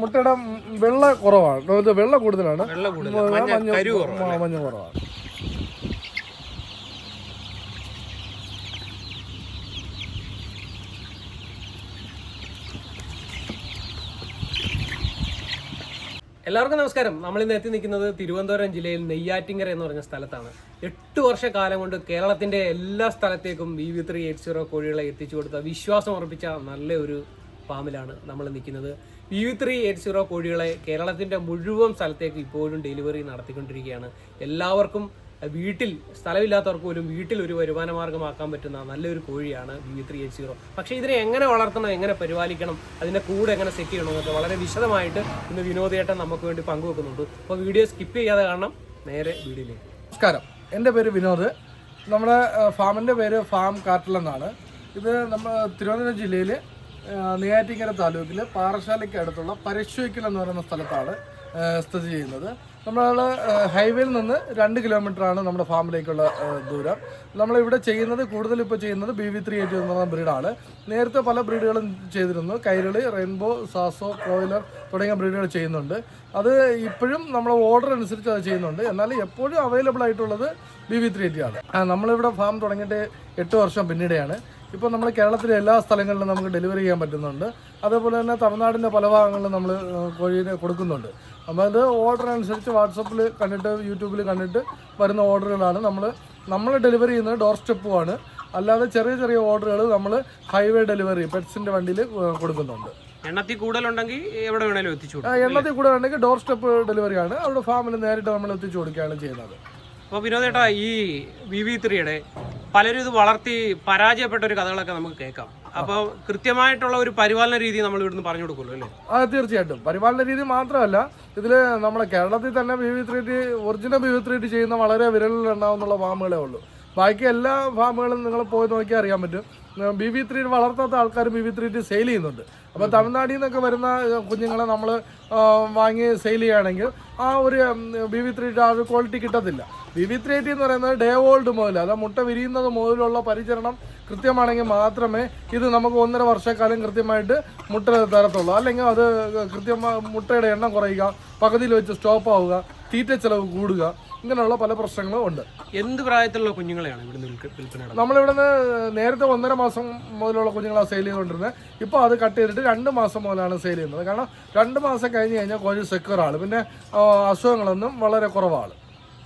മുട്ടയുടെ വെള്ള കുറവാണ്. വെള്ള കൂടുതലാണ്. മഞ്ഞ കുറവാണ്. എല്ലാവർക്കും നമസ്കാരം. നമ്മൾ ഇന്ന് എത്തി നിൽക്കുന്നത് തിരുവനന്തപുരം ജില്ലയിൽ നെയ്യാറ്റിങ്കര എന്ന് പറഞ്ഞ സ്ഥലത്താണ്. എട്ട് വർഷക്കാലം കൊണ്ട് കേരളത്തിന്റെ എല്ലാ സ്ഥലത്തേക്കും V V three eight zero കോഴികളെ എത്തിച്ചു കൊടുത്ത വിശ്വാസം ഉറപ്പിച്ച നല്ലൊരു ഫാമിലാണ് നമ്മൾ നിൽക്കുന്നത്. വി ത്രീ എയ്റ്റ് സീറോ കോഴികളെ കേരളത്തിന്റെ മുഴുവൻ സ്ഥലത്തേക്ക് ഇപ്പോഴും ഡെലിവറി നടത്തിക്കൊണ്ടിരിക്കുകയാണ്. എല്ലാവർക്കും വീട്ടിൽ സ്ഥലമില്ലാത്തവർക്ക് പോലും വീട്ടിൽ ഒരു വരുമാന മാർഗമാക്കാൻ പറ്റുന്ന നല്ലൊരു കോഴിയാണ് വി ത്രീ എയ്റ്റ് സീറോ. പക്ഷേ ഇതിനെ എങ്ങനെ വളർത്തണം എങ്ങനെ പരിപാലിക്കണം അതിന്റെ കൂടെ എങ്ങനെ സെറ്റ് ചെയ്യണം എന്നൊക്കെ വളരെ വിശദമായിട്ട് ഇന്ന് വിനോദേട്ടൻ നമുക്ക് വേണ്ടി പങ്കുവെക്കുന്നുണ്ട്. അപ്പോൾ വീഡിയോ സ്കിപ്പ് ചെയ്യാതെ കാണണം നേരെ വീഡിയോയിലേക്ക്. നമസ്കാരം. എന്റെ പേര് വിനോദ്. നമ്മുടെ ഫാമിന്റെ പേര് ഫാം കാട്ടിൽ എന്നാണ് ഇത് നമ്മൾ തിരുവനന്തപുരം ജില്ലയിൽ നെയ്യാറ്റിങ്കര താലൂക്കിൽ പാറശാലയ്ക്ക് അടുത്തുള്ള പരശുവയ്ക്കൽ എന്ന് പറയുന്ന സ്ഥലത്താണ് സ്ഥിതി ചെയ്യുന്നത്. നമ്മൾ ഹൈവേയിൽ നിന്ന് രണ്ട് കിലോമീറ്ററാണ് നമ്മുടെ ഫാമിലേക്കുള്ള ദൂരം. നമ്മളിവിടെ ചെയ്യുന്നത് കൂടുതൽ ഇപ്പോൾ ചെയ്യുന്നത് ബി വി ത്രീ എയ്റ്റ് എന്ന് പറയുന്ന ബ്രീഡാണ്. നേരത്തെ പല ബ്രീഡുകളും ചെയ്തിരുന്നു. കൈരളി റെയിൻബോ സാസോ ക്രോയിലർ തുടങ്ങിയ ബ്രീഡുകൾ ചെയ്യുന്നുണ്ട്. അത് ഇപ്പോഴും നമ്മൾ ഓർഡർ അനുസരിച്ച് അത് ചെയ്യുന്നുണ്ട്. എന്നാൽ എപ്പോഴും അവൈലബിൾ ആയിട്ടുള്ളത് ബി വി ത്രീ എയ്റ്റി ആണ്. നമ്മളിവിടെ ഫാം തുടങ്ങിയിട്ട് എട്ട് വർഷം പിന്നീടെയാണ്. ഇപ്പോൾ നമ്മൾ കേരളത്തിലെ എല്ലാ സ്ഥലങ്ങളിലും നമുക്ക് ഡെലിവറി ചെയ്യാൻ പറ്റുന്നുണ്ട്. അതേപോലെ തന്നെ തമിഴ്നാടിന്റെ പല ഭാഗങ്ങളിലും നമ്മൾ കോഴീനെ കൊടുക്കുന്നുണ്ട്. അപ്പോൾ അത് ഓർഡർ അനുസരിച്ച് വാട്സപ്പിൽ കണ്ടിട്ട് യൂട്യൂബിൽ കണ്ടിട്ട് വരുന്ന ഓർഡറുകളാണ് നമ്മൾ നമ്മൾ ഡെലിവറി ചെയ്യുന്നത് ഡോർ സ്റ്റെപ്പുമാണ് അല്ലാതെ ചെറിയ ചെറിയ ഓർഡറുകൾ നമ്മൾ ഹൈവേ ഡെലിവറി പെറ്റ്സിന്റെ വണ്ടിയിൽ കൊടുക്കുന്നുണ്ട്. എണ്ണത്തിൽ കൂടുതലുണ്ടെങ്കിൽ എവിടെ വേണേലും എത്തിച്ചു എണ്ണത്തിൽ കൂടെ ഉണ്ടെങ്കിൽ ഡോർ സ്റ്റെപ്പ് ഡെലിവറിയാണ് അവിടെ ഫാമിൽ നേരിട്ട് നമ്മൾ എത്തിച്ചു കൊടുക്കുകയാണ് ചെയ്യുന്നത്. അപ്പോൾ വിനോദേട്ടാ ഈ വി വി ത്രീയുടെ പലരും ഇത് വളർത്തി പരാജയപ്പെട്ട ഒരു കഥകളൊക്കെ നമുക്ക് കേൾക്കാം. അപ്പോൾ കൃത്യമായിട്ടുള്ള ഒരു പരിപാലന രീതി നമ്മൾ ഇവിടുന്ന് പറഞ്ഞു കൊടുക്കുമല്ലോ അല്ലേ? ആ തീർച്ചയായിട്ടും. പരിപാലന രീതി മാത്രമല്ല ഇതിൽ നമ്മുടെ കേരളത്തിൽ തന്നെ B V three original B V three ചെയ്യുന്ന വളരെ വിരലിൽ എണ്ണാവുന്നുള്ള ഫാമുകളേ ഉള്ളൂ. ബാക്കി എല്ലാ ഫാമുകളും നിങ്ങൾ പോയി നോക്കിയാൽ അറിയാൻ പറ്റും. ബി വി ത്രീ വളർത്താത്ത ആൾക്കാർ ബി വി ത്രീറ്റ് സെയിൽ ചെയ്യുന്നുണ്ട്. അപ്പോൾ തമിഴ്നാട്ടിൽ നിന്നൊക്കെ വരുന്ന കുഞ്ഞുങ്ങളെ നമ്മൾ വാങ്ങി സെയിൽ ചെയ്യുകയാണെങ്കിൽ ആ ഒരു ബി വി ത്രീയുടെ ആ ഒരു ക്വാളിറ്റി കിട്ടത്തില്ല. ബി വി ത്രീ എന്ന് പറയുന്നത് ഡേ ഓൾഡ് മുതൽ അതായത് മുട്ട വിരിയുന്നത് മുതലുള്ള പരിചരണം കൃത്യമാണെങ്കിൽ മാത്രമേ ഇത് നമുക്ക് ഒന്നര വർഷക്കാലം കൃത്യമായിട്ട് മുട്ട തരത്തുള്ളൂ. അല്ലെങ്കിൽ അത് കൃത്യമായി മുട്ടയുടെ എണ്ണം കുറയുക പകുതിയിൽ വെച്ച് സ്റ്റോപ്പ് ആവുക തീറ്റ ചെലവ് കൂടുക ഇങ്ങനെയുള്ള പല പ്രശ്നങ്ങളും ഉണ്ട്. എന്ത് പ്രായത്തിലുള്ള കുഞ്ഞുങ്ങളെയാണ് ഇവിടുന്ന്? നമ്മളിവിടുന്ന് നേരത്തെ ഒന്നര മാസം മുതലുള്ള കുഞ്ഞുങ്ങളാണ് സെയിൽ ചെയ്തുകൊണ്ടിരുന്നത്. ഇപ്പോൾ അത് കട്ട് ചെയ്തിട്ട് രണ്ട് മാസം മുതലാണ് സെയിൽ ചെയ്യുന്നത്. കാരണം രണ്ട് മാസം കഴിഞ്ഞ് കഴിഞ്ഞാൽ കോഴി സെക്യൂർ ആണ്. പിന്നെ അസുഖങ്ങളൊന്നും വളരെ കുറവാണ്.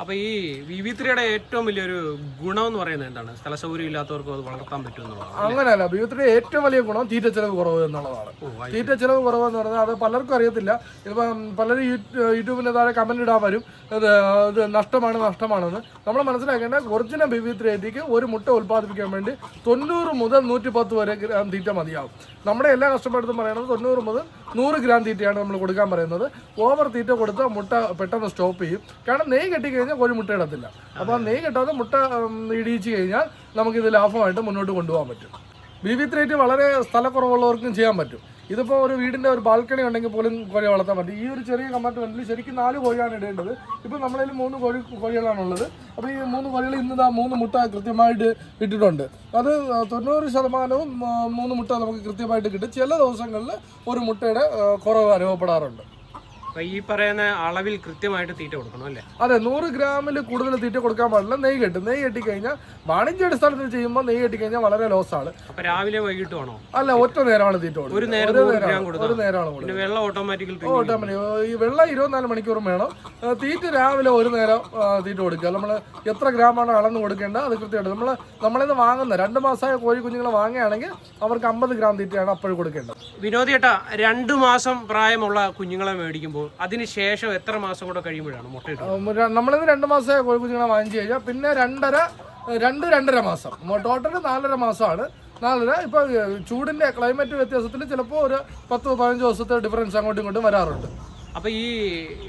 അപ്പൊ ഈ വി വി ത്രീയുടെ ഏറ്റവും വലിയൊരു ഗുണം എന്ന് പറയുന്നത് എന്താണ്? സ്ഥല സൗകര്യം ഇല്ലാത്തവർക്കും അത് വളർത്താൻ പറ്റും എന്നുള്ളതാണ് അങ്ങനെയല്ല ത്രീയുടെ ഏറ്റവും വലിയ ഗുണം തീറ്റ ചെലവ് കുറവ് എന്നുള്ളതാണ്. തീറ്റ ചെലവ് കുറവ് എന്ന് പറഞ്ഞാൽ അത് പലർക്കും അറിയത്തില്ല. ഇപ്പം പലരും യൂട്യൂബിന്റെ താഴെ കമന്റ് ഇടാൻ വരും. ഇത് ഇത് നഷ്ടമാണ് നഷ്ടമാണെന്ന്. നമ്മൾ മനസ്സിലാക്കേണ്ട ഒറിജിനൽ ബി വി ത്രീ എയ്റ്റിക്ക് ഒരു മുട്ട ഉൽപ്പാദിപ്പിക്കാൻ വേണ്ടി തൊണ്ണൂറ് മുതൽ നൂറ്റി പത്ത് വരെ ഗ്രാം തീറ്റ മതിയാവും. നമ്മുടെ എല്ലാ കഷ്ടപ്പെടുത്തും പറയുന്നത് തൊണ്ണൂറ് മുതൽ നൂറ് ഗ്രാം തീറ്റയാണ് നമ്മൾ കൊടുക്കാൻ പറയുന്നത്. ഓവർ തീറ്റ കൊടുത്താൽ മുട്ട പെട്ടെന്ന് സ്റ്റോപ്പ് ചെയ്യും. കാരണം നെയ്യ് കെട്ടിക്കഴിഞ്ഞാൽ കോഴി മുട്ട ഇടത്തില്ല. അപ്പോൾ നെയ് കെട്ടാതെ മുട്ട ഇടിയിച്ച് കഴിഞ്ഞാൽ നമുക്കിത് ലാഭമായിട്ട് മുന്നോട്ട് കൊണ്ടുപോകാൻ പറ്റും. ബി വി ത്രീറ്റ് വളരെ സ്ഥലക്കുറവുള്ളവർക്കും ചെയ്യാൻ പറ്റും. ഇതിപ്പോൾ ഒരു വീടിന്റെ ഒരു ബാൽക്കണി ഉണ്ടെങ്കിൽ പോലും കോഴി വളർത്താൻ പറ്റും. ഈ ഒരു ചെറിയ കമ്പാർട്ട്മെന്റിൽ ശരിക്കും നാല് കോഴിയാണ് ഇടേണ്ടത്. ഇപ്പോൾ നമ്മളതിൽ മൂന്ന് കോഴി കോഴികളാണുള്ളത്. അപ്പോൾ ഈ മൂന്ന് കോഴികൾ ഇന്ന് ആ മൂന്ന് മുട്ട കൃത്യമായിട്ട് ഇട്ടിട്ടുണ്ട്. അത് തൊണ്ണൂറ് ശതമാനവും മൂന്ന് മുട്ട നമുക്ക് കൃത്യമായിട്ട് കിട്ടും. ചില ദിവസങ്ങളിൽ ഒരു മുട്ടയുടെ കുറവ് അനുഭവപ്പെടാറുണ്ട്. അപ്പൊ ഈ പറയുന്ന അളവിൽ കൃത്യമായിട്ട് തീറ്റ കൊടുക്കണം അല്ലേ? അതെ നൂറ് ഗ്രാമിൽ കൂടുതൽ തീറ്റ കൊടുക്കാൻ പാടില്ല. നെയ്യ് കെട്ടും. നെയ്യ് കെട്ടിക്കഴിഞ്ഞാൽ വാണിജ്യ അടിസ്ഥാനത്തിൽ ചെയ്യുമ്പോൾ നെയ്യ് കെട്ടിക്കഴിഞ്ഞാൽ വളരെ ലോസ് ആണ്. അപ്പൊ രാവിലെ വൈകിട്ട് വേണോ? അല്ല ഒറ്റ നേരമാണ് തീറ്റ കൊടുക്കുന്നത് ഒരു നേരം ഒരു നേരമാണ്. വെള്ളം ഓട്ടോമാറ്റിക്കൽ ഓട്ടോമാറ്റിക് ഈ വെള്ളം ഇരുപത്തിനാല് മണിക്കൂറും വേണം. തീറ്റ രാവിലെ ഒരു നേരം തീറ്റ കൊടുക്കുക. നമ്മൾ എത്ര ഗ്രാമാണ് അളന്ന് കൊടുക്കേണ്ടത് അത് കൃത്യമായിട്ട്. നമ്മൾ നമ്മളിന്ന് വാങ്ങുന്ന രണ്ട് മാസമായ കോഴി കുഞ്ഞുങ്ങളെ വാങ്ങുകയാണെങ്കിൽ അവർക്ക് അമ്പത് ഗ്രാം തീറ്റയാണ് അപ്പോഴും കൊടുക്കേണ്ടത്. വിനോദിയേട്ടാ രണ്ട് മാസം പ്രായമുള്ള കുഞ്ഞുങ്ങളെ മേടിക്കുമ്പോൾ അതിന് ശേഷം എത്ര മാസം കൂടെ കഴിയുമ്പോഴാണ് നമ്മളിത് രണ്ടു മാസമേ കോഴി കുഞ്ഞുങ്ങളെ വാങ്ങിച്ചു കഴിഞ്ഞാൽ പിന്നെ രണ്ടര രണ്ട് രണ്ടര മാസം. ടോട്ടൽ നാലര മാസമാണ്. നാലര ഇപ്പൊ ചൂടിന്റെ ക്ലൈമറ്റ് വ്യത്യാസത്തിൽ ചിലപ്പോൾ ഒരു പത്ത് പതിനഞ്ച് ദിവസത്തെ ഡിഫറൻസ് അങ്ങോട്ടും ഇങ്ങോട്ടും വരാറുണ്ട്. അപ്പൊ ഈ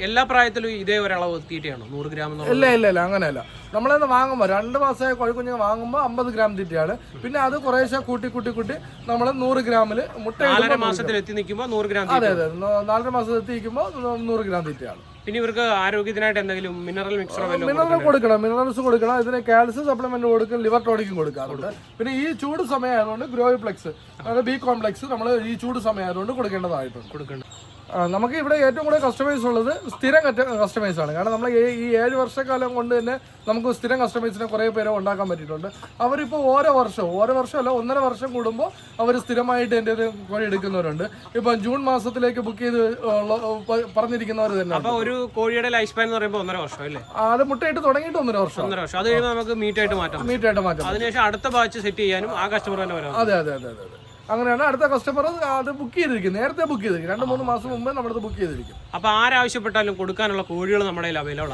എല്ലാ പ്രായത്തിലും ഇതേ ഒരളവ് തീറ്റയാണോ? നൂറ് ഗ്രാം ഇല്ല ഇല്ല ഇല്ല അങ്ങനെയല്ല. നമ്മളിന്ന് വാങ്ങുമ്പോൾ രണ്ട് മാസമായ കോഴിക്കുഞ്ഞുങ്ങൾ വാങ്ങുമ്പോൾ അമ്പത് ഗ്രാം തീറ്റയാണ്. പിന്നെ അത് കുറേശ്ശെ കൂട്ടി കൂട്ടി കൂട്ടി നമ്മൾ നൂറ് ഗ്രാമിൽ മുട്ട നാലര മാസത്തിൽ എത്തി നിൽക്കുമ്പോൾ നൂറ് ഗ്രാം അതെ അതെ. നാലര മാസം എത്തിക്കുമ്പോൾ നൂറ് ഗ്രാം തീറ്റയാണ്. പിന്നെ ഇവർക്ക് ആരോഗ്യത്തിനായിട്ട് എന്തെങ്കിലും മിനറൽ മിക്സറോ വല്ലതും മിനറൽ കൊടുക്കണം മിനറൽസ് കൊടുക്കണം. ഇതിന് കാൽസ്യം സപ്ലിമെന്റ് കൊടുക്കും ലിവർ ടോണിക്കും കൊടുക്കാറുണ്ട് പിന്നെ ഈ ചൂട് സമയമായതുകൊണ്ട് ഗ്രോയിപ്ലെക്സ് അതായത് ബി കോംപ്ലക്സ് നമ്മൾ ഈ ചൂട് സമയമായതുകൊണ്ട് കൊടുക്കേണ്ടതായിട്ടുണ്ട്. കൊടുക്കണം ആ, നമുക്ക് ഇവിടെ ഏറ്റവും കൂടുതൽ കസ്റ്റമൈസ് ഉള്ളത് സ്ഥിരം കസ്റ്റമൈസ് ആണ്. കാരണം നമ്മൾ ഈ ഏഴ് വർഷക്കാലം കൊണ്ട് തന്നെ നമുക്ക് സ്ഥിരം കസ്റ്റമൈസിനെ കുറേ പേരെ ഉണ്ടാക്കാൻ പറ്റിയിട്ടുണ്ട്. അവരിപ്പോൾ ഓരോ വർഷവും ഓരോ വർഷമല്ല ഒന്നര വർഷം കൂടുമ്പോൾ അവർ സ്ഥിരമായിട്ട് എന്റെ കുറേ എടുക്കുന്നവരുണ്ട്. ഇപ്പം ജൂൺ മാസത്തിലേക്ക് ബുക്ക് ചെയ്ത് പറഞ്ഞിരിക്കുന്നവർ തന്നെ ഒരു കോഴിയുടെ ലൈഫ് സ്പാൻ എന്ന് പറയുമ്പോൾ ഒന്നര വർഷം അല്ലേ? അത് മുട്ടയിട്ട് തുടങ്ങിയിട്ട് ഒന്നര വർഷം. ഒന്നര വർഷം. അത് കഴിയുമ്പോൾ നമുക്ക് മീറ്റായിട്ട് മാറ്റാം മീറ്റായിട്ട് മാറ്റാം അതിനുശേഷം അടുത്ത ബാച്ച് സെറ്റ് ചെയ്യാനും ആ കസ്റ്റമർ തന്നെ വരാം അതെ അതെ അതെ അതെ. അങ്ങനെയാണ് അടുത്ത കസ്റ്റമർ അത് ബുക്ക് ചെയ്തിരിക്കും നേരത്തെ ബുക്ക് ചെയ്തിരിക്കും രണ്ട് മൂന്ന് മാസം മുമ്പേ നമ്മളത് ബുക്ക് ചെയ്തിരിക്കും അപ്പൊ ആരാവശ്യപ്പെട്ടാലും കൊടുക്കാനുള്ള കോഴികൾ നമ്മുടെ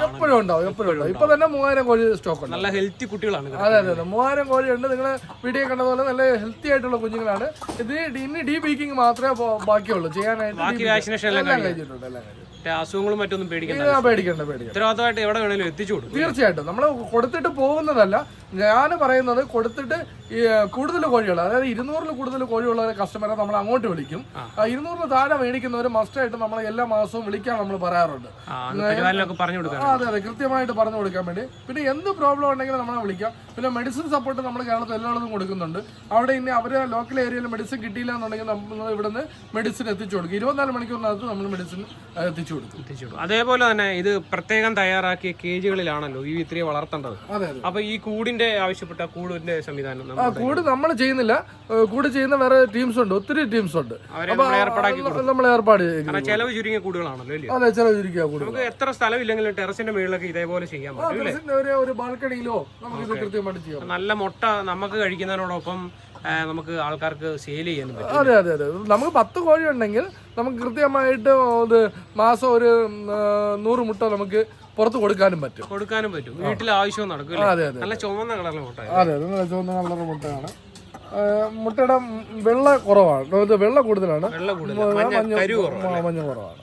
എപ്പോഴും ഉണ്ടാവും എപ്പോഴും ഉണ്ടാവും. ഇപ്പൊ തന്നെ മൂവായിരം കോഴി സ്റ്റോക്ക് ഉണ്ട്. നല്ല ഹെൽത്തി കുട്ടികളാണ് അതെ അതെ അതെ. മൂവായിരം ഉണ്ട്. നിങ്ങൾ വീഡിയോ കണ്ട പോലെ നല്ല ഹെൽത്തി ആയിട്ടുള്ള കുഞ്ഞുങ്ങളാണ്. ഇത് ഇനി ഡീ ബീക്കിംഗ് മാത്രമേ ബാക്കിയുള്ളൂ. ചെയ്യാനായിട്ട് ബാക്കി വാക്സിനേഷൻ എല്ലാം കഴിഞ്ഞിട്ടുണ്ട് എല്ലാം കഴിഞ്ഞിട്ടുണ്ട്. മറ്റേ അസുഖങ്ങളും മറ്റൊന്നും പേടിക്കണ്ട. പേടിക്കണ്ട പേടിക്കണ്ട. ഉത്തരവാദിത്തമായിട്ട് എവിടെ വേണേലും എത്തിച്ചു കൊടുക്കും. തീർച്ചയായിട്ടും. നമ്മൾ കൊടുത്തിട്ട് പോകുന്നതല്ല. ഞാൻ പറയുന്നത് കൊടുത്തിട്ട് ഈ കൂടുതൽ കോഴികൾ അതായത് ഇരുന്നൂറിൽ കൂടുതൽ കോഴിയുള്ള കസ്റ്റമറെ നമ്മൾ അങ്ങോട്ട് വിളിക്കും. ഇരുന്നൂറിന് താഴെ മേടിക്കുന്നവർ മസ്റ്റായിട്ട് നമ്മൾ എല്ലാ മാസവും വിളിക്കാൻ നമ്മൾ പറയാറുണ്ട്. അത് അതെ അതെ കൃത്യമായിട്ട് പറഞ്ഞു കൊടുക്കാൻ വേണ്ടി. പിന്നെ എന്ത് പ്രോബ്ലം ഉണ്ടെങ്കിലും നമ്മളെ വിളിക്കാം. പിന്നെ മെഡിസിൻ സപ്പോർട്ട് നമ്മൾ കേരളത്തിൽ എല്ലായിടത്തും കൊടുക്കുന്നുണ്ട്. അവിടെ ഇനി അവരെ ലോക്കൽ ഏരിയയിൽ മെഡിസിൻ കിട്ടിയില്ല എന്നുണ്ടെങ്കിൽ നമ്മൾ ഇവിടുന്ന് മെഡിസിൻ എത്തിച്ചു കൊടുക്കും. ഇരുപത്തിനാല് മണിക്കൂറിനകത്ത് നമ്മൾ മെഡിസിൻ എത്തിച്ചു കൊടുക്കും എത്തിച്ചു കൊടുക്കും. അതേപോലെ തന്നെ ഇത് പ്രത്യേകം തയ്യാറാക്കിയ കേജുകളിലാണല്ലോ ഈ ഇത്രയും വളർത്തേണ്ടത്. അപ്പൊ ഈ കൂടിന്റെ ആവശ്യപ്പെട്ട കൂടിന്റെ സംവിധാനം കൂട് നമ്മൾ ചെയ്യുന്നില്ല. കൂട് ചെയ്യുന്ന വേറെ ടീംസ് ഉണ്ട്. ഒത്തിരി ടീംസ് ഉണ്ട്. നമ്മൾ ഏർപ്പാട് ചെലവ് ചുരുങ്ങിയ കൂടുകളാണല്ലോ അതെ ചെലവ് ചുരുക്കിയ കൂടുതൽ നമുക്ക് എത്ര സ്ഥലം ഇല്ലെങ്കിലും ടെറസിന്റെ മുകളിലൊക്കെ ഇതേപോലെ ചെയ്യാൻ പറ്റും ഒരു ബാൽക്കണിയിലോ നമുക്ക് കൃത്യമായിട്ട് ചെയ്യാം നല്ല മുട്ട നമുക്ക് കഴിക്കുന്നതിനോടൊപ്പം നമുക്ക് ആൾക്കാർക്ക് സെയിൽ ചെയ്യാൻ പറ്റും. അതെ അതെ അതെ. നമുക്ക് പത്ത് കോഴി ഉണ്ടെങ്കിൽ നമുക്ക് കൃത്യമായിട്ട് ഇത് മാസം ഒരു നൂറ് മുട്ട നമുക്ക് പുറത്ത് കൊടുക്കാനും പറ്റും. കൊടുക്കാനും പറ്റും. വീട്ടിൽ ആവശ്യം നടക്കും അതെ അതെ നല്ല ചുവന്ന കളറിലെ മുട്ട അതെ അതെ നല്ല ചുവന്ന കളറിലെ മുട്ടയാണ്. മുട്ടയുടെ വെള്ള കുറവാണ്. വെള്ള കൂടുതലാണ്. മഞ്ഞ കുറവാണ്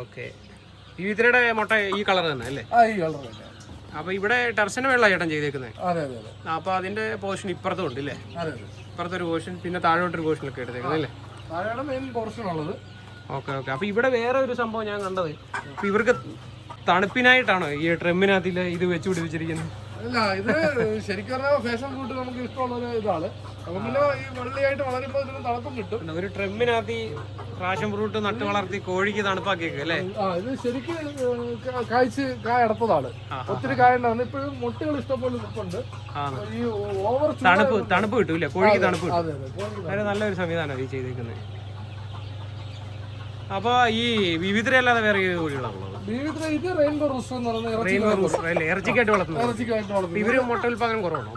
ഓക്കെ. വിത്തിരയുടെ മുട്ട ഈ കളർ തന്നെ അല്ലേ? ആ ഈ കളർ തന്നെ. അപ്പൊ ഇവിടെ ടെറസിന് വെള്ള ചേട്ടൻ ചെയ്തേക്കുന്നത് അപ്പൊ അതിന്റെ പോർഷൻ ഇപ്പുറത്തും ഉണ്ട് അല്ലേ അതെ അതെ. ഇപ്പുറത്തെ ഒരു പോർഷൻ പിന്നെ താഴോട്ടൊരു പോർഷനൊക്കെ എടുത്തേക്കുന്നത് അല്ലേ? താഴെയാണ് മെയിൻ പോർഷൻ ഉള്ളത്. Okay okay. അപ്പൊ ഇവിടെ വേറെ ഒരു സംഭവം ഞാൻ കണ്ടത്. അപ്പൊ ഇവർക്ക് തണുപ്പിനായിട്ടാണോ ഈ ട്രെമ്മിനകത്തിൽ ഇത് വെച്ച് പിടിപ്പിച്ചിരിക്കുന്നത് അല്ല ഇത് ശരിക്കും പറഞ്ഞാൽ ഫാഷൻ ഫ്രൂട്ട് നമുക്ക് ഇഷ്ടമുള്ള ഒരു ഇതാണ്. ഒരു ട്രെമ്മിനകത്ത് ഈ ഫ്രൂട്ട് നട്ട് വളർത്തി കോഴിക്ക് തണുപ്പാക്കിയേക്കും അല്ലേ? ഇത് ശരിക്കും കായ്ച്ച് കായ അടത്തതാണ് ഒത്തിരി കായ ഉണ്ടാവുന്നത് ഇപ്പോഴും മുട്ടകൾ ഇഷ്ടംപോലെ ഉണ്ട് ഈ ഓവർ തണുപ്പ് തണുപ്പ് കിട്ടൂല്ലേ? കോഴിക്ക് തണുപ്പ് കിട്ടും. നല്ലൊരു സംവിധാനം ഈ ചെയ്തേക്കുന്നത്. അപ്പൊ ഈ വിവിധരല്ലാതെ വേറെ കോഴികളാണുള്ളത് ഇത് റെയിൻബോ റൂസ്റ്റർ എന്ന് ഇറച്ചിക്കായിട്ട് വളർത്തുന്നത്. ഇറച്ചിക്കായിട്ട് വളർത്തുന്നത്. ഇവർ മുട്ട ഉൽപാദനം കുറവാണോ?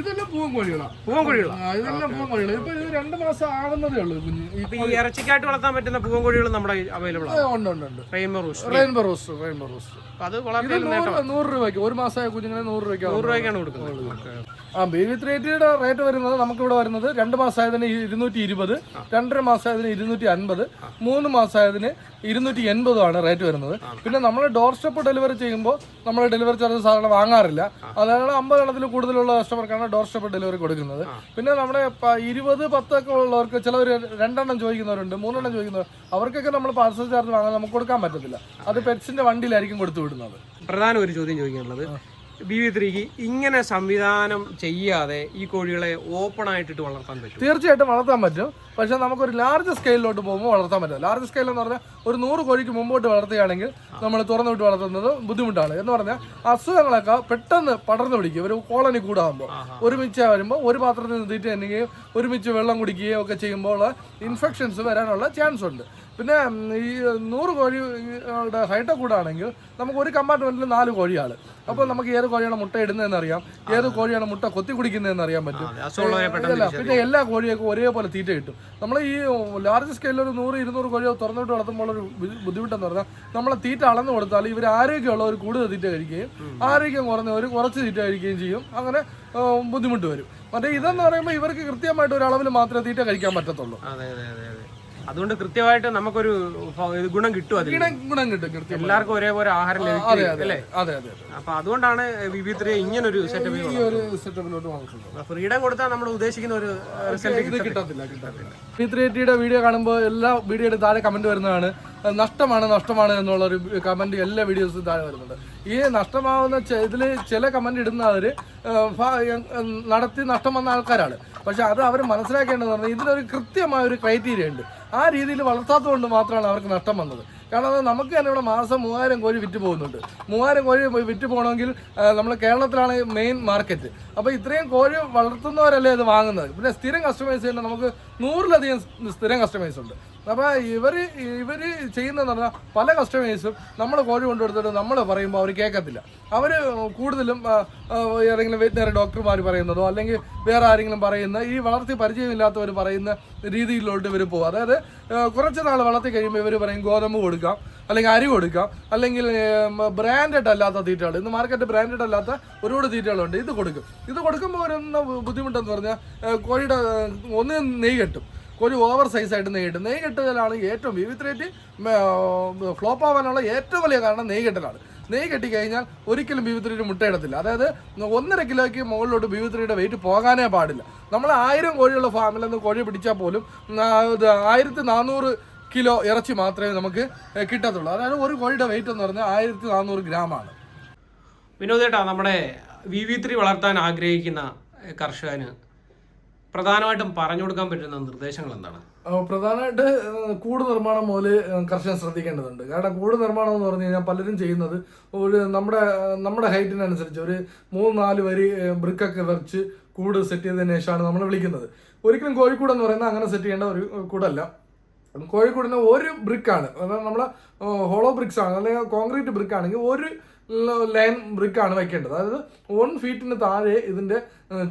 ഇതെല്ലാം പൂവൻ കോഴികളാണ് പൂവൻ കോഴികളാ? ഇതെല്ലാം പൂവൻ കോഴികൾ ഇപ്പൊ ഇത് രണ്ട് മാസം ആകുന്നതേ ഉള്ളൂ കുഞ്ഞ്. ഈ ഇറച്ചിക്കായിട്ട് വളർത്താൻ പറ്റുന്ന പൂവൻ കോഴികൾ നമ്മുടെ അവൈലബിൾ ഉണ്ട് ഉണ്ട് ഉണ്ട്. Rainbow rooster rainbow rooster rainbow rooster അപ്പൊ അത് നൂറ് രൂപയ്ക്ക്. ഒരു മാസമായ കുഞ്ഞുങ്ങളെ നൂറ് രൂപയ്ക്ക് നൂറ് രൂപയ്ക്കാണ് കൊടുക്കുന്നത്. ആ ബേബി ത്രേറ്റിയുടെ റേറ്റ് വരുന്നത് നമുക്ക് ഇവിടെ വരുന്നത് രണ്ട് മാസമായതിന് ഇരുന്നൂറ്റി ഇരുപത് രണ്ടര മാസമായതിന് ഇരുന്നൂറ്റി അൻപത് മൂന്ന് മാസമായതിന് ഇരുന്നൂറ്റി എൺപതുമാണ് റേറ്റ് വരുന്നത്. പിന്നെ നമ്മൾ ഡോർ സ്റ്റെപ്പ് ഡെലിവറി ചെയ്യുമ്പോൾ നമ്മൾ ഡെലിവറി ചാർജ് സാധാരണ വാങ്ങാറില്ല. അതായത് അമ്പത് എണ്ണത്തിൽ കൂടുതലുള്ള കസ്റ്റമർക്കാണ് ഡോർ സ്റ്റെപ്പ് ഡെലിവറി കൊടുക്കുന്നത്. പിന്നെ നമ്മുടെ ഇരുപത് പത്തൊക്കെ ഉള്ളവർക്ക് ചിലവർ രണ്ടെണ്ണം ചോദിക്കുന്നവരുണ്ട് മൂന്നെണ്ണം ചോദിക്കുന്നവർ. അവർക്കൊക്കെ നമ്മൾ പാർസൽ ചാർജ് വാങ്ങാൻ നമുക്ക് കൊടുക്കാൻ പറ്റത്തില്ല. അത് പെറ്റ്സിന്റെ വണ്ടിയിലായിരിക്കും കൊടുത്തു വിടുന്നത്. പ്രധാന ഒരു ചോദ്യം ചോദിക്കാനുള്ളത്. ബി വി ത്രീക്ക് ഇങ്ങനെ സംവിധാനം ചെയ്യാതെ ഈ കോഴികളെ ഓപ്പൺ ആയിട്ടിട്ട് വളർത്താൻ പറ്റും തീർച്ചയായിട്ടും വളർത്താൻ പറ്റും. പക്ഷെ നമുക്കൊരു ലാർജ് സ്കെയിലിലോട്ട് പോകുമ്പോൾ വളർത്താൻ പറ്റില്ല. ലാർജ് സ്കെയിൽ എന്ന് പറഞ്ഞാൽ ഒരു നൂറ് കോഴിക്ക് മുമ്പോട്ട് വളർത്തുകയാണെങ്കിൽ നമ്മൾ തുറന്നു വിട്ട് വളർത്തുന്നത് ബുദ്ധിമുട്ടാണ്. എന്ന് പറഞ്ഞാൽ അസുഖങ്ങളൊക്കെ പെട്ടെന്ന് പടർന്നു പിടിക്കും. ഒരു കോളനി കൂടാകുമ്പോൾ. ഒരുമിച്ച് വരുമ്പോൾ ഒരു പാത്രത്തിൽ നിന്ന് തീറ്റ ഒരുമിച്ച് വെള്ളം കുടിക്കുകയും ഒക്കെ ചെയ്യുമ്പോൾ ഇൻഫെക്ഷൻസ് വരാനുള്ള ചാൻസ് ഉണ്ട്. പിന്നെ ഈ നൂറ് കോഴികളുടെ ഹൈറ്റ് കൂടാണെങ്കിൽ നമുക്ക് ഒരു കമ്പാർട്ട്മെന്റിൽ നാല് കോഴിയാണ് അപ്പോൾ നമുക്ക് ഏത് കോഴിയാണ് മുട്ട ഇടുന്നതെന്ന് അറിയാം ഏത് കോഴിയാണ് മുട്ട കൊത്തി കുടിക്കുന്നതെന്ന് അറിയാൻ പറ്റും അല്ല പിന്നെ എല്ലാ കോഴിയൊക്കെ ഒരേപോലെ തീറ്റ കിട്ടും. നമ്മൾ ഈ ലാർജ് സ്കെയിലിൽ ഒരു നൂറ് ഇരുന്നൂറ് കോഴിയോ തുറന്നിട്ട് വളർത്തുമ്പോൾ ബു- ബുദ്ധിമുട്ടെന്ന് പറഞ്ഞാൽ നമ്മൾ തീറ്റ അളന്ന് കൊടുത്താൽ ഇവർ ആരോഗ്യമുള്ളവർ കൂടുതൽ തീറ്റ കഴിക്കുകയും ആരോഗ്യം കുറഞ്ഞവർ കുറച്ച് തീറ്റ കഴിക്കുകയും ചെയ്യും. അങ്ങനെ ബുദ്ധിമുട്ട് വരും. മറ്റേ ഇതെന്ന് പറയുമ്പോൾ ഇവർക്ക് കൃത്യമായിട്ട് ഒരു അളവിൽ മാത്രമേ തീറ്റ കഴിക്കാൻ പറ്റത്തുള്ളൂ. അതെ അതെ അതെ. അതുകൊണ്ട് കൃത്യമായിട്ട് നമുക്കൊരു ഗുണം കിട്ടും അതിൽ. ഗുണം കിട്ടും എല്ലാവർക്കും ഒരേപോലെ ആഹാരം ലഭിക്കും അതെ അതെ അപ്പൊ അതുകൊണ്ടാണ് ബി ബി ത്രീ ഈ ഒരു സെറ്റപ്പിലോട്ട് ഫ്രീഡം കൊടുത്താൽ നമ്മൾ ഉദ്ദേശിക്കുന്ന ഒരു റിസൾട്ട് ഇത് കിട്ടത്തില്ല. കിട്ടത്തില്ല ത്രീ എയ്റ്റിയുടെ വീഡിയോ കാണുമ്പോൾ എല്ലാ വീഡിയോയുടെ താഴെ കമന്റ് വരുന്നതാണ്. നഷ്ടമാണ് നഷ്ടമാണ് എന്നുള്ള ഒരു കമന്റ് എല്ലാ വീഡിയോസും താഴെ വരുന്നുണ്ട്. ഈ നഷ്ടമാവുന്ന ഇതിൽ ചില കമന്റ് ഇടുന്നവർ നടത്തി നഷ്ടം വന്ന ആൾക്കാരാണ്. പക്ഷെ അത് അവർ മനസ്സിലാക്കേണ്ടതെന്ന് പറഞ്ഞാൽ ഇതിനൊരു കൃത്യമായ ഒരു ക്രൈറ്റീരിയ ഉണ്ട്. ആ രീതിയിൽ വളർത്താത്തത് കൊണ്ട് മാത്രമാണ് അവർക്ക് നഷ്ടം വന്നത്. കാരണം നമുക്ക് തന്നെ ഇവിടെ മാസം മൂവായിരം കോഴി വിറ്റ് പോകുന്നുണ്ട്. മൂവായിരം കോഴി വിറ്റ് പോകണമെങ്കിൽ നമ്മൾ കേരളത്തിലാണ് മെയിൻ മാർക്കറ്റ് അപ്പോൾ ഇത്രയും കോഴി വളർത്തുന്നവരല്ലേ ഇത് വാങ്ങുന്നത്? പിന്നെ സ്ഥിരം കസ്റ്റമേഴ്സ് തന്നെ നമുക്ക് നൂറിലധികം സ്ഥിരം കസ്റ്റമേഴ്സ് ഉണ്ട്. അപ്പോൾ ഇവർ ഇവർ ചെയ്യുന്നതെന്ന് പറഞ്ഞാൽ പല കസ്റ്റമേഴ്സും നമ്മൾ കോഴി കൊണ്ടുകൊടുത്തിട്ട് നമ്മൾ പറയുമ്പോൾ അവർ കേൾക്കത്തില്ല അവർ കൂടുതലും ഏതെങ്കിലും വെറ്റിനറി ഡോക്ടർമാർ പറയുന്നതോ അല്ലെങ്കിൽ വേറെ ആരെങ്കിലും പറയുന്ന ഈ വളർത്തി പരിചയമില്ലാത്തവർ പറയുന്ന രീതിയിലോട്ട് ഇവർ പോകും അതായത് കുറച്ച് നാൾ വളർത്തി കഴിയുമ്പോൾ ഇവർ പറയും ഗോതമ്പ് കൊടുക്കാം അല്ലെങ്കിൽ അരി കൊടുക്കാം അല്ലെങ്കിൽ ബ്രാൻഡഡ് അല്ലാത്ത തീറ്റകൾ ഇന്ന് മാർക്കറ്റ് ബ്രാൻഡഡ് അല്ലാത്ത ഒരുപാട് തീറ്റകളുണ്ട്. ഇത് കൊടുക്കും. ഇത് കൊടുക്കുമ്പോൾ വരുന്ന ബുദ്ധിമുട്ടെന്ന് പറഞ്ഞാൽ കോഴിയുടെ ഒന്ന് നെയ് കെട്ടും. ഒരു ഓവർ സൈസ് ആയിട്ട് നെയ്യ് കെട്ടും നെയ്യ് കെട്ടലാണ് ഏറ്റവും വിവിധ റേറ്റ് ഫ്ലോപ്പ് ആവാനുള്ള ഏറ്റവും വലിയ കാരണം നെയ്യ് കെട്ടലാണ്. നെയ്യ് കെട്ടി കഴിഞ്ഞാൽ ഒരിക്കലും ബീവിത്രിയുടെ മുട്ടയിടത്തില്ല അതായത് ഒന്നര കിലോയ്ക്ക് മുകളിലോട്ട് ബീവിത്രിയുടെ വെയിറ്റ് പോകാനേ പാടില്ല. നമ്മൾ ആയിരം കോഴിയുള്ള ഫാമിൽ നിന്ന് കോഴി പിടിച്ചാൽ പോലും ആയിരത്തി നാനൂറ് കിലോ ഇറച്ചി മാത്രമേ നമുക്ക് കിട്ടത്തുള്ളൂ. അതായത് ഒരു കോഴിയുടെ വെയിറ്റ് എന്ന് പറഞ്ഞാൽ ആയിരത്തി നാനൂറ് ഗ്രാമാണ്. വിനോദേട്ടാ നമ്മുടെ വി വളർത്താൻ ആഗ്രഹിക്കുന്ന കർഷകന് പ്രധാനമായിട്ടും പറഞ്ഞു കൊടുക്കാൻ പറ്റുന്ന നിർദ്ദേശങ്ങൾ എന്താണ്? പ്രധാനമായിട്ട് കൂട് നിർമ്മാണം മുതൽ കർഷകൻ ശ്രദ്ധിക്കേണ്ടതുണ്ട്. കാരണം കൂട് നിർമ്മാണം എന്ന് പറഞ്ഞു കഴിഞ്ഞാൽ പലരും ചെയ്യുന്നത് ഒരു നമ്മുടെ നമ്മുടെ ഹൈറ്റിനനുസരിച്ച് ഒരു മൂന്ന് നാല് വരി ബ്രിക്കൊക്കെ വരച്ച് കൂട് സെറ്റ് ചെയ്തതിന് ശേഷമാണ് നമ്മൾ വിളിക്കുന്നത്. ഒരിക്കലും കോഴിക്കൂട് എന്ന് പറയുന്നത് അങ്ങനെ സെറ്റ് ചെയ്യേണ്ട ഒരു കൂടല്ല. കോഴിക്കൂടിന് ഒരു ബ്രിക്കാണ്. അതായത് നമ്മളെ ഹോളോ ബ്രിക്സ് ആണ് അല്ലെങ്കിൽ കോൺക്രീറ്റ് ബ്രിക്ക് ആണെങ്കിൽ ഒരു ലൈൻ ബ്രിക്കാണ് വെക്കേണ്ടത്. അതായത് വൺ ഫീറ്റിന് താഴെ ഇതിന്റെ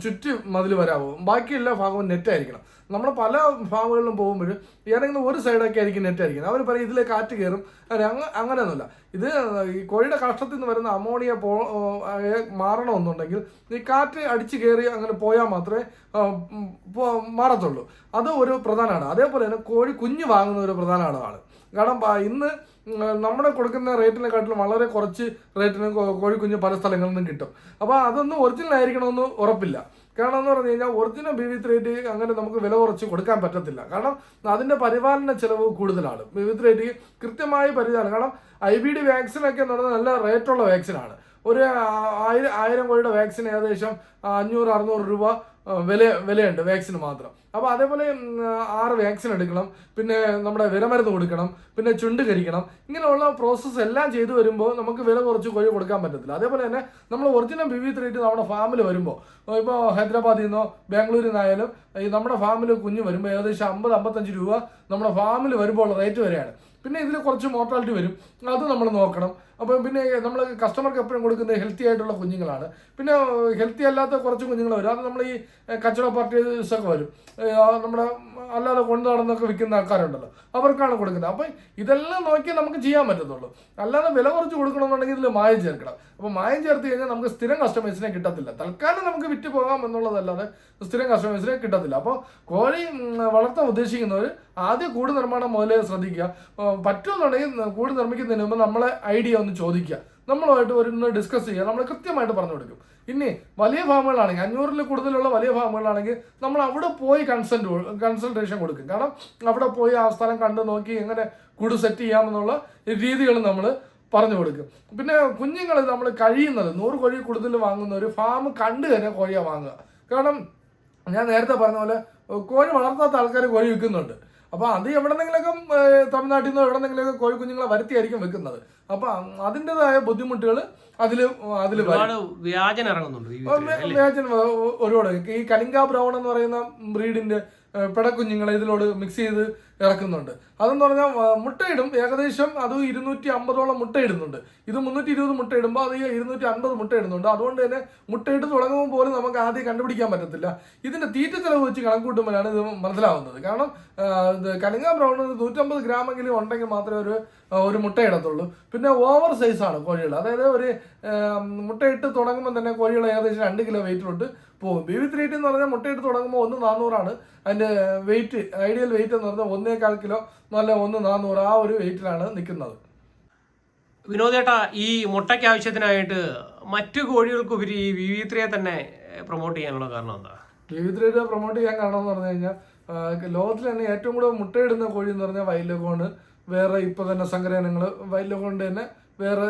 ചുറ്റി മതിൽ വരാവോ. ബാക്കി എല്ലാ ഭാഗവും നെറ്റായിരിക്കണം നമ്മൾ പല ഭാഗങ്ങളിലും പോകുമ്പോൾ ഏതെങ്കിലും ഒരു സൈഡൊക്കെ ആയിരിക്കും നെറ്റ് ആയിരിക്കുന്നത്. അവർ പറയും ഇതിലെ കാറ്റ് കയറും അങ്ങ- അങ്ങനെയൊന്നുമില്ല. ഇത് ഈ കോഴിയുടെ കഷ്ടത്തിൽ നിന്ന് വരുന്ന അമോണിയ പോ മാറണമെന്നുണ്ടെങ്കിൽ ഈ കാറ്റ് അടിച്ച് കയറി അങ്ങനെ പോയാൽ മാത്രമേ മാറത്തുള്ളൂ. അത് ഒരു പ്രധാനമാണ് അതേപോലെ തന്നെ കോഴി കുഞ്ഞ് വാങ്ങുന്ന ഒരു പ്രധാന അളവാണ് കാരണം ഇന്ന് നമ്മുടെ കൊടുക്കുന്ന റേറ്റിനെക്കാട്ടിലും വളരെ കുറച്ച് റേറ്റിന് കോഴിക്കുഞ്ഞ് പല സ്ഥലങ്ങളിൽ നിന്നും കിട്ടും. അപ്പോൾ അതൊന്നും ഒറിജിനൽ ആയിരിക്കണമെന്ന് ഉറപ്പില്ല. കാരണം എന്ന് പറഞ്ഞു കഴിഞ്ഞാൽ ഒറിജിനൽ ബിവിത്ത് റേറ്റ് അങ്ങനെ നമുക്ക് വില കുറച്ച് കൊടുക്കാൻ പറ്റത്തില്ല. കാരണം അതിന്റെ പരിപാലന ചെലവ് കൂടുതലാണ്. ബിവിത്ത് റേറ്റ് കൃത്യമായി പരിചാലനം കാരണം ഐ ബി ഡി വാക്സിനൊക്കെ എന്ന് പറഞ്ഞാൽ നല്ല റേറ്റുള്ള വാക്സിനാണ് ഒരു ആയിരം ആയിരം കോഴിയുടെ വാക്സിൻ ഏകദേശം അഞ്ഞൂറ് അറുന്നൂറ് രൂപ വില വിലയുണ്ട് വാക്സിന് മാത്രം. അപ്പോൾ അതേപോലെ ആറ് വാക്സിൻ എടുക്കണം പിന്നെ നമ്മുടെ വിലമരുന്ന് കൊടുക്കണം പിന്നെ ചുണ്ട് കരിക്കണം ഇങ്ങനെയുള്ള പ്രോസസ്സ് എല്ലാം ചെയ്തു വരുമ്പോൾ നമുക്ക് വില കുറച്ച് കോഴി കൊടുക്കാൻ പറ്റത്തില്ല. അതേപോലെ തന്നെ നമ്മൾ ഒറിജിനൽ ബിവി ത്രീറ്റ് നമ്മുടെ ഫാമിൽ വരുമ്പോൾ ഇപ്പോൾ ഹൈദരാബാദിൽ നിന്നോ ബാംഗ്ലൂരിൽ നിന്നായാലും ഈ നമ്മുടെ ഫാമിൽ കുഞ്ഞ് വരുമ്പോൾ ഏകദേശം അമ്പത് അമ്പത്തഞ്ച് രൂപ നമ്മുടെ ഫാമിൽ വരുമ്പോൾ ഉള്ള റേറ്റ് വരെയാണ്. പിന്നെ ഇതിൽ കുറച്ച് മോർട്ടാലിറ്റി വരും. അത് നമ്മൾ നോക്കണം. അപ്പോൾ പിന്നെ നമ്മൾ കസ്റ്റമർക്ക് എപ്പോഴും കൊടുക്കുന്നത് ഹെൽത്തി ആയിട്ടുള്ള കുഞ്ഞുങ്ങളാണ്. പിന്നെ ഹെൽത്തി അല്ലാത്ത കുറച്ച് കുഞ്ഞുങ്ങൾ വരും. അത് നമ്മൾ ഈ കച്ചവട പാർട്ടി ഒക്കെ വരും. നമ്മുടെ അല്ലാതെ കൊണ്ടു നടന്നൊക്കെ വിൽക്കുന്ന ആൾക്കാരുണ്ടല്ലോ അവർക്കാണ് കൊടുക്കുന്നത്. അപ്പം ഇതെല്ലാം നോക്കി നമുക്ക് ചെയ്യാൻ പറ്റത്തുള്ളൂ. അല്ലാതെ വില കുറച്ച് കൊടുക്കണമെന്നുണ്ടെങ്കിൽ ഇതിൽ മായം ചേർക്കണം. അപ്പോൾ മായം ചേർത്ത് കഴിഞ്ഞാൽ നമുക്ക് സ്ഥിരം കസ്റ്റമേഴ്സിനെ കിട്ടത്തില്ല. തൽക്കാലം നമുക്ക് വിറ്റ് പോകാം എന്നുള്ളതല്ലാതെ സ്ഥിരം കസ്റ്റമേഴ്സിനെ കിട്ടത്തില്ല. അപ്പോൾ കോഴി വളർത്താൻ ഉദ്ദേശിക്കുന്നവർ ആദ്യം കൂട് നിർമ്മാണം മുതലേ ശ്രദ്ധിക്കുക. പറ്റുമെന്നുണ്ടെങ്കിൽ കൂട് നിർമ്മിക്കുന്നതിന് മുമ്പ് നമ്മളെ ഐഡിയ ഒന്ന് ചോദിക്കുക. നമ്മളുമായിട്ട് ഒരു ഡിസ്കസ് ചെയ്യുക. നമ്മൾ കൃത്യമായിട്ട് പറഞ്ഞു കൊടുക്കും. ഇനി വലിയ ഫാമുകളാണെങ്കിൽ അഞ്ഞൂറിൽ കൂടുതലുള്ള വലിയ ഫാമുകളാണെങ്കിൽ നമ്മൾ അവിടെ പോയി കൺസൾട്ട് കൺസൾട്ടേഷൻ കൊടുക്കും. കാരണം അവിടെ പോയി ആ സ്ഥലം കണ്ടു നോക്കി എങ്ങനെ കൂട് സെറ്റ് ചെയ്യാമെന്നുള്ള രീതികൾ നമ്മൾ പറഞ്ഞു കൊടുക്കും. പിന്നെ കുഞ്ഞുങ്ങൾ നമ്മൾ കഴിയുന്നത് നൂറ് കോഴി കൂടുതൽ വാങ്ങുന്ന ഒരു ഫാം കണ്ടു തന്നെ കോഴിയെ വാങ്ങുക. കാരണം ഞാൻ നേരത്തെ പറഞ്ഞ പോലെ കോഴി വളർത്താത്ത ആൾക്കാർ കോഴി വിൽക്കുന്നുണ്ട്. അപ്പോൾ അത് എവിടെന്നെങ്കിലൊക്കെ തമിഴ്നാട്ടിൽ നിന്നോ എവിടെന്നെങ്കിലൊക്കെ കോഴി കുഞ്ഞുങ്ങളെ വരുത്തിയായിരിക്കും വെക്കുന്നത്. അപ്പൊ അതിന്റെതായ ബുദ്ധിമുട്ടുകൾ അതിൽ അതിൽ വ്യാജന ഇറങ്ങുന്നുണ്ട് ഒരുപാട്. ഈ കലിംഗ ബ്രൗൺ എന്ന് പറയുന്ന ബ്രീഡിന്റെ പിടക്കുഞ്ഞുങ്ങളെ ഇതിലോട് മിക്സ് ചെയ്ത് ഇറക്കുന്നുണ്ട്. അതെന്ന് പറഞ്ഞാൽ മുട്ടയിടും. ഏകദേശം അത് ഇരുന്നൂറ്റി അമ്പതോളം മുട്ടയിടുന്നുണ്ട്. ഇത് മുന്നൂറ്റി ഇരുപത് മുട്ടയിടുമ്പോൾ അത് ഇരുന്നൂറ്റി അൻപത് മുട്ടയിടുന്നുണ്ട്. അതുകൊണ്ട് തന്നെ മുട്ടയിട്ട് തുടങ്ങുമ്പോൾ പോലും നമുക്ക് ആദ്യം കണ്ടുപിടിക്കാൻ പറ്റത്തില്ല. ഇതിന്റെ തീറ്റ ചെലവ് വെച്ച് കണക്ക് കൂട്ടുമ്പോഴാണ് ഇത് മനസ്സിലാവുന്നത്. കാരണം കലിംഗ ബ്രൗൺ നൂറ്റമ്പത് ഗ്രാമെങ്കിലും ഉണ്ടെങ്കിൽ മാത്രമേ ഒരു ഒരു മുട്ടയിടത്തുള്ളൂ പിന്നെ ഓവർ സൈസാണ് കോഴികൾ അതായത് ഒരു മുട്ടയിട്ട് തുടങ്ങുമ്പോൾ തന്നെ കോഴികൾ ഏകദേശം രണ്ട് കിലോ വെയിറ്റിലോട്ട് പോകും. ബി വി ത്രീ എന്ന് പറഞ്ഞാൽ മുട്ടയിട്ട് തുടങ്ങുമ്പോൾ ഒന്ന് നാനൂറാണ് അതിന്റെ വെയിറ്റ് ഐഡിയൽ വെയിറ്റ് എന്ന് പറഞ്ഞാൽ ഒന്നേകാൽ കിലോ നല്ല ഒന്ന് നാനൂറ് ആ ഒരു വെയിറ്റിലാണ് നിൽക്കുന്നത്. വിനോദേട്ടാ ഈ മുട്ടയ്ക്ക് ആവശ്യത്തിനായിട്ട് മറ്റു കോഴികൾക്കുപരി ഈ വി വി ത്രീയെ തന്നെ പ്രൊമോട്ട് ചെയ്യാനുള്ള കാരണം എന്താ? വി ജീവിതത്തിലേക്ക് പ്രൊമോട്ട് ചെയ്യാൻ കാരണം എന്ന് പറഞ്ഞു കഴിഞ്ഞാൽ ലോകത്തിൽ തന്നെ ഏറ്റവും കൂടുതൽ മുട്ടയിടുന്ന കോഴി എന്ന് പറഞ്ഞാൽ വൈലഗോണ് വേറെ ഇപ്പോൾ തന്നെ സംഗ്രഹങ്ങൾ വൈലഗോണിന്റെ തന്നെ വേറെ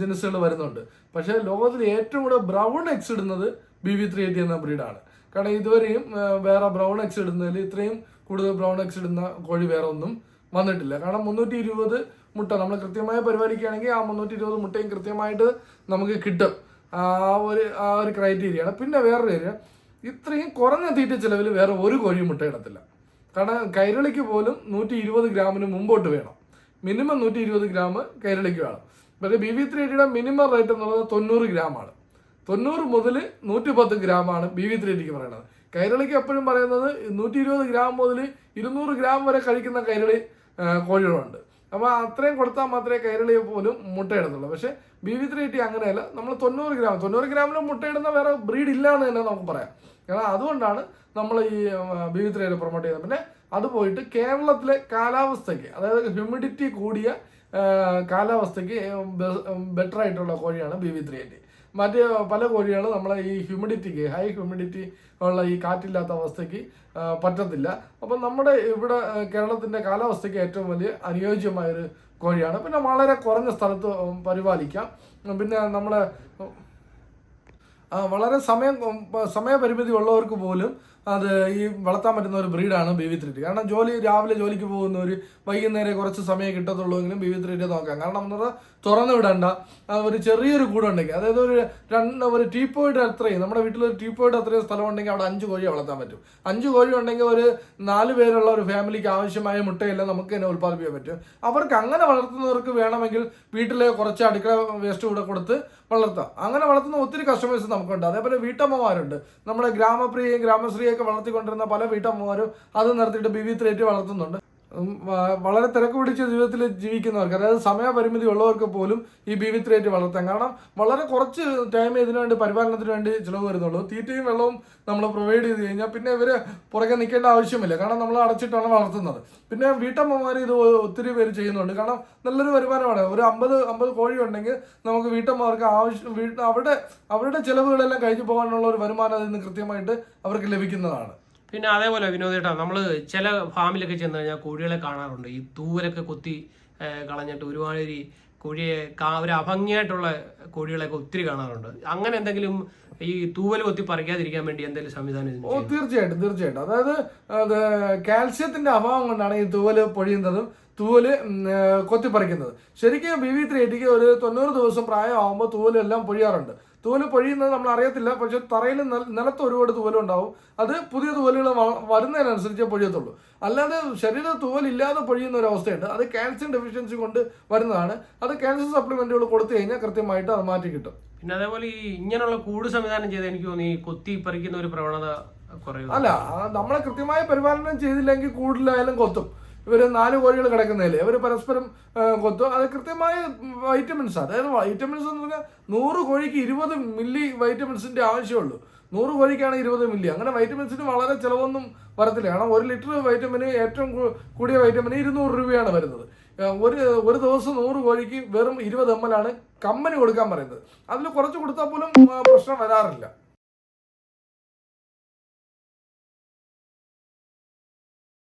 ജനസുകൾ വരുന്നുണ്ട്. പക്ഷേ ലോകത്തിൽ ഏറ്റവും കൂടുതൽ ബ്രൗൺ എക്സ് ഇടുന്നത് ബി വി ത്രീ എയ്റ്റി എന്ന ബ്രീഡാണ്. കാരണം ഇതുവരെയും വേറെ ബ്രൗൺ എക്സ് ഇടുന്നതിൽ ഇത്രയും കൂടുതൽ ബ്രൗൺ എക്സ് ഇടുന്ന കോഴി വേറെ ഒന്നും വന്നിട്ടില്ല. കാരണം മുന്നൂറ്റി ഇരുപത് മുട്ട നമ്മൾ കൃത്യമായി പരിപാലിക്കുകയാണെങ്കിൽ ആ മുന്നൂറ്റി ഇരുപത് മുട്ടയും കൃത്യമായിട്ട് നമുക്ക് കിട്ടും. ആ ഒരു ആ ഒരു ക്രൈറ്റീരിയയാണ്. പിന്നെ വേറൊരു കാര്യം ഇത്രയും കുറഞ്ഞ തീറ്റ ചിലവിൽ വേറെ ഒരു കോഴി മുട്ട ഇടത്തില്ല. കാരണം കൈരളിക്ക് പോലും നൂറ്റി ഇരുപത് ഗ്രാമിന് മുമ്പോട്ട് വേണം. മിനിമം നൂറ്റി ഇരുപത് ഗ്രാം കൈരളിക്ക് വേണം. പക്ഷേ ബി വി ത്രീ എയ്റ്റിയുടെ മിനിമം റേറ്റ് എന്നുള്ളത് തൊണ്ണൂറ് ഗ്രാമാണ്. തൊണ്ണൂറ് മുതൽ നൂറ്റി പത്ത് ഗ്രാമാണ് ബി വി ത്രീ എയ്റ്റിക്ക് പറയുന്നത്. കൈരളിക്ക് എപ്പോഴും പറയുന്നത് നൂറ്റി ഇരുപത് ഗ്രാം മുതൽ ഇരുന്നൂറ് ഗ്രാം വരെ കഴിക്കുന്ന കൈരളി കോഴികളുണ്ട്. അപ്പോൾ അത്രയും കൊടുത്താൽ മാത്രമേ കൈരളിയെ പോലും മുട്ടയിടുന്നുള്ളൂ. പക്ഷേ ബി വി ത്രീ ടി അങ്ങനെയല്ല. നമ്മൾ തൊണ്ണൂറ് ഗ്രാം തൊണ്ണൂറ് ഗ്രാമിലും മുട്ടയിടുന്ന വേറെ ബ്രീഡ് ഇല്ല എന്ന് തന്നെ നമുക്ക് പറയാം. കാരണം അതുകൊണ്ടാണ് നമ്മൾ ഈ ബി വി ത്രീ പ്രൊമോട്ട് ചെയ്യുന്നത്. പിന്നെ അത് പോയിട്ട് കേരളത്തിലെ കാലാവസ്ഥയ്ക്ക് അതായത് ഹ്യൂമിഡിറ്റി കൂടിയ കാലാവസ്ഥയ്ക്ക് ബെറ്റർ ആയിട്ടുള്ള കോഴിയാണ് ബി വി ത്രീ എയ്റ്റി മറ്റ് പല കോഴികളും നമ്മളെ ഈ ഹ്യൂമിഡിറ്റിക്ക് ഹൈ ഹ്യൂമിഡിറ്റി ഉള്ള ഈ കാറ്റില്ലാത്ത അവസ്ഥയ്ക്ക് പറ്റത്തില്ല. അപ്പം നമ്മുടെ ഇവിടെ കേരളത്തിന്റെ കാലാവസ്ഥയ്ക്ക് ഏറ്റവും വലിയ അനുയോജ്യമായൊരു കോഴിയാണ്. പിന്നെ വളരെ കുറഞ്ഞ സ്ഥലത്ത് പരിപാലിക്കാം. പിന്നെ നമ്മളെ വളരെ സമയം സമയപരിമിതി ഉള്ളവർക്ക് പോലും അത് ഈ വളർത്താൻ പറ്റുന്ന ഒരു ബ്രീഡാണ് ബി വി ത്രീ കാരണം ജോലി രാവിലെ ജോലിക്ക് പോകുന്നവർ വൈകുന്നേരം കുറച്ച് സമയം കിട്ടത്തുള്ളൂ എങ്കിലും ബി വി ത്രീ നോക്കാം. കാരണം എന്ന് പറഞ്ഞാൽ തുറന്നു വിടണ്ട. ഒരു ചെറിയൊരു കൂടുണ്ടെങ്കിൽ അതായത് ഒരു രണ്ട് ഒരു ടീപ്പോയിഡ് അത്രയും നമ്മുടെ വീട്ടിൽ ഒരു ടീപ്പോയിഡ് അത്രയും സ്ഥലം ഉണ്ടെങ്കിൽ അവിടെ അഞ്ച് കോഴി വളർത്താൻ പറ്റും. അഞ്ച് കോഴി ഉണ്ടെങ്കിൽ ഒരു നാല് പേരുള്ള ഒരു ഫാമിലിക്ക് ആവശ്യമായ മുട്ടയെല്ലാം നമുക്ക് തന്നെ ഉൽപ്പാദിപ്പിക്കാൻ പറ്റും. അവർക്ക് അങ്ങനെ വളർത്തുന്നവർക്ക് വേണമെങ്കിൽ വീട്ടിലെ കുറച്ച് അടുക്കള വേസ്റ്റ് കൂടെ കൊടുത്ത് വളർത്താം. അങ്ങനെ വളർത്തുന്ന ഒത്തിരി കസ്റ്റമേഴ്സ് നമുക്കുണ്ട്. അതേപോലെ വീട്ടമ്മമാരുണ്ട്. നമ്മുടെ ഗ്രാമപ്രിയയും ഗ്രാമശ്രീയൊക്കെ വളർത്തിക്കൊണ്ടിരുന്ന പല വീട്ടമ്മമാരും അത് നിർത്തിയിട്ട് ബി വി ത്രീ എയ്റ്റ് വളർത്തുന്നുണ്ട്. വളരെ തിരക്ക് പിടിച്ച ജീവിതത്തിൽ ജീവിക്കുന്നവർക്ക് അതായത് സമയപരിമിതി ഉള്ളവർക്ക് പോലും ഈ ബി വിത്ത് റേറ്റ് വളർത്താം കാരണം വളരെ കുറച്ച് ടൈം ഇതിനു വേണ്ടി പരിപാലനത്തിന് വേണ്ടി ചിലവ് വരുന്നുള്ളൂ. തീറ്റയും വെള്ളവും നമ്മൾ പ്രൊവൈഡ് ചെയ്ത് കഴിഞ്ഞാൽ പിന്നെ ഇവർ പുറകെ നിൽക്കേണ്ട ആവശ്യമില്ല. കാരണം നമ്മൾ അടച്ചിട്ടാണ് വളർത്തുന്നത്. പിന്നെ വീട്ടമ്മമാർ ഇത് ഒത്തിരി പേര് ചെയ്യുന്നുണ്ട്. കാരണം നല്ലൊരു വരുമാനമാണ്. ഒരു അമ്പത് അമ്പത് കോഴി ഉണ്ടെങ്കിൽ നമുക്ക് വീട്ടമ്മമാർക്ക് ആവശ്യം വീട്ട് അവിടെ അവരുടെ ചിലവുകളെല്ലാം കഴിഞ്ഞു പോകാനുള്ള ഒരു വരുമാനം അതിൽ നിന്ന് കൃത്യമായിട്ട് അവർക്ക് ലഭിക്കുന്നതാണ്. പിന്നെ അതേപോലെ വിനോദേട്ടാ നമ്മൾ ചില ഫാമിലൊക്കെ ചെന്ന് കഴിഞ്ഞാൽ കോഴികളെ കാണാറുണ്ട്. ഈ തൂവലൊക്കെ കൊത്തി കളഞ്ഞിട്ട് ഒരുമാതിരി കോഴിയെ കാ- ഒരു അഭംഗിയായിട്ടുള്ള കോഴികളെയൊക്കെ ഒത്തിരി കാണാറുണ്ട്. അങ്ങനെ എന്തെങ്കിലും ഈ തൂവൽ കൊത്തി പറിക്കാതിരിക്കാൻ വേണ്ടി എന്തെങ്കിലും സംവിധാനം ഓ തീർച്ചയായിട്ടും തീർച്ചയായിട്ടും. അതായത് അത് കാൽസ്യത്തിന്റെ അഭാവം കൊണ്ടാണ് ഈ തൂവൽ പൊഴിയുന്നതും തൂവൽ കൊത്തി പറിക്കുന്നത് കൊത്തിപ്പറിക്കുന്നത്. ശരിക്കും ബി വി ത്രീ എയ്റ്റിക്ക് ഒരു തൊണ്ണൂറ് ദിവസം പ്രായമാകുമ്പോൾ തൂവലെല്ലാം പൊഴിയാറുണ്ട്. തൂവൽ പൊഴിയുന്നത് നമ്മൾ അറിയത്തില്ല. പക്ഷെ തറയിൽ നില- നിലത്ത് ഒരുപാട് തൂവലുണ്ടാവും അത് പുതിയ തൂവലുകൾ വരുന്നതിനനുസരിച്ചേ പൊഴിയത്തുള്ളൂ. അല്ലാതെ ശരീര തൂവലില്ലാതെ പൊഴിയുന്ന ഒരു അവസ്ഥയുണ്ട്. അത് കാൽസ്യം ഡെഫിഷ്യൻസി കൊണ്ട് വരുന്നതാണ്. അത് കാൽസ്യം സപ്ലിമെന്റുകൾ കൊടുത്തു കഴിഞ്ഞാൽ കൃത്യമായിട്ട് അത് മാറ്റി കിട്ടും. പിന്നെ അതേപോലെ ഈ ഇങ്ങനെയുള്ള കൂട് സംവിധാനം ചെയ്ത് എനിക്ക് തോന്നി കൊത്തി പറിക്കുന്ന ഒരു പ്രവണത അല്ല നമ്മളെ കൃത്യമായ പരിപാലനം ചെയ്തില്ലെങ്കിൽ കൂടുതലായാലും കൊത്തും. ഇവർ നാല് കോഴികൾ കിടക്കുന്നതിൽ ഇവർ പരസ്പരം കൊത്തും അത് കൃത്യമായ വൈറ്റമിൻസ് അതായത് വൈറ്റമിൻസ് എന്ന് പറഞ്ഞാൽ നൂറ് കോഴിക്ക് ഇരുപത് മില്ലി വൈറ്റമിൻസിന്റെ ആവശ്യമുള്ളൂ. നൂറ് കോഴിക്കാണ് ഇരുപത് മില്ലി അങ്ങനെ വൈറ്റമിൻസിന് വളരെ ചിലവൊന്നും വരത്തില്ല. കാരണം ഒരു ലിറ്റർ വൈറ്റമിന് ഏറ്റവും കൂടിയ വൈറ്റമിന് ഇരുന്നൂറ് രൂപയാണ് വരുന്നത്. ഒരു ഒരു ദിവസം നൂറ് കോഴിക്ക് വെറും ഇരുപത് എം എൽ ആണ് കമ്പനി കൊടുക്കാൻ പറയുന്നത്. അതിൽ കുറച്ച് കൊടുത്താൽ പോലും പ്രശ്നം വരാറില്ല.